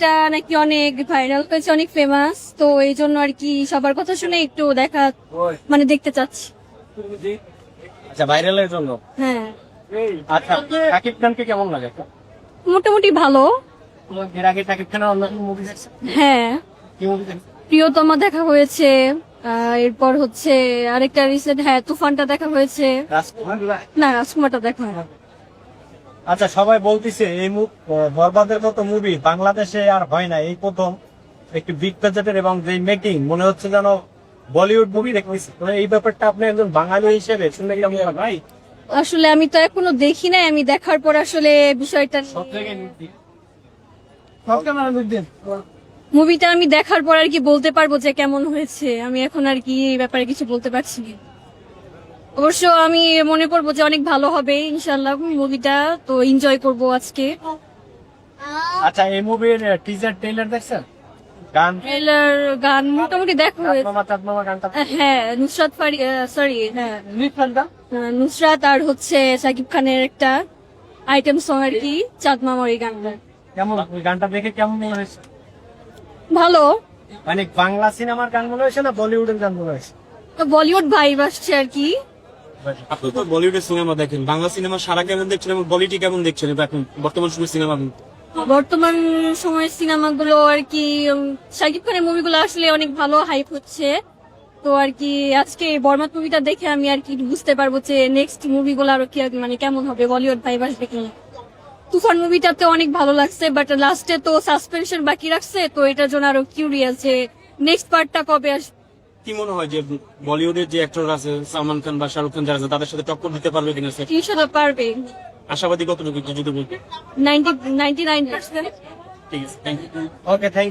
মুভিটা নাকি অনেক ভাইরাল হয়েছে অনেক ফেমাস তো এই জন্য আর কি সবার কথা শুনে একটু দেখা মানে দেখতে চাচ্ছি। আচ্ছা ভাইরালের জন্য? হ্যাঁ। আচ্ছা শাকিব খানকে কেমন লাগে? মোটামুটি ভালো। এর আগে শাকিব খানের অন্যান্য মুভি দেখছেন হ্যাঁ। কি মুভি দেখছেন প্রিয়তমা দেখা হয়েছে এরপর হচ্ছে আরেকটা রিসেন্ট হ্যাঁ তুফানটা দেখা হয়েছে। না রাজকুমারটা দেখা হয় আচ্ছা সবাই বলতিছে এই মুভ বরবাদের মতো মুভি বাংলাদেশে আর হয় না। এই প্রথম একটি বিগ বাজেটের এবং যে মেকিং মনে হচ্ছে যেন বলিউড মুভি দেখতেছি তো এই ব্যাপারটা আপনি একজন বাঙালি হিসেবে শুনলে কেমন লাগে ভাই? আসলে আমি তো এখনও দেখি নাই আমি দেখার পর আসলে বিষয়টা মুভিটা আমি দেখার পর আর কি বলতে পারব যে কেমন হয়েছে। আমি এখন আর কি এই ব্যাপারে কিছু বলতে পারছি না। অবশ্য আমি মনে করব যে অনেক ভালো হবে ইনশাল্লাহ মুভিটা। তো এনজয় করব আজকে। আচ্ছা এই মুভির টিজার ট্রেলার দেখছেন? গান? ট্রেলার গান মোটামুটি দেখা হ্যাঁ নুসরাত ফারি সরি হ্যাঁ। নুসরাত আর হচ্ছে সাকিব খানের একটা আইটেম সং আর কি চাঁদ মামার এই গানটা। কেমন? গানটা দেখে কেমন মনে হয়েছে? ভালো। মানে বাংলা সিনেমার গান মনে হয়েছে না বলিউডের গান মনে হয়েছে? তো বলিউড ভাইব আসছে আর কি। আপনি তো বলিউডের সিনেমা দেখেন, বাংলা সিনেমা সারা কেমন দেখছেন এবং বলিটি কেমন দেখছেন? এখন বর্তমান সময় সিনেমা বর্তমান সময়ের সিনেমাগুলো আর কি শাকিব খানের মুভিগুলো আসলে অনেক ভালো হাইপ হচ্ছে। তো আর কি, আজকে বর্মাত মুভিটা দেখে আমি আর কি বুঝতে পারব যে নেক্সট মুভিগুলো আরও কি মানে কেমন হবে, বলিউড ভাইব আসবে কি তুফান মুভিটাতে অনেক ভালো লাগছে বাট লাস্টে তো সাসপেনশন বাকি রাখছে, তো এটার জন্য আরও কিউরিয়াস যে নেক্সট পার্টটা কবে আসবে কি মনে হয় যে বলিউডের যে অ্যাক্টর আছে সালমান খান বা শাহরুখ খান যারা আছে তাদের সাথে টক্কর দিতে পারবে কিনা স্যার ইনশাআল্লাহ পারবে। আশাবাদী কতটুকু যদি বলতে নাইনটি নাইনটি নাইন পার্সেন্ট ঠিক আছে থ্যাংক ইউ ওকে থ্যাংক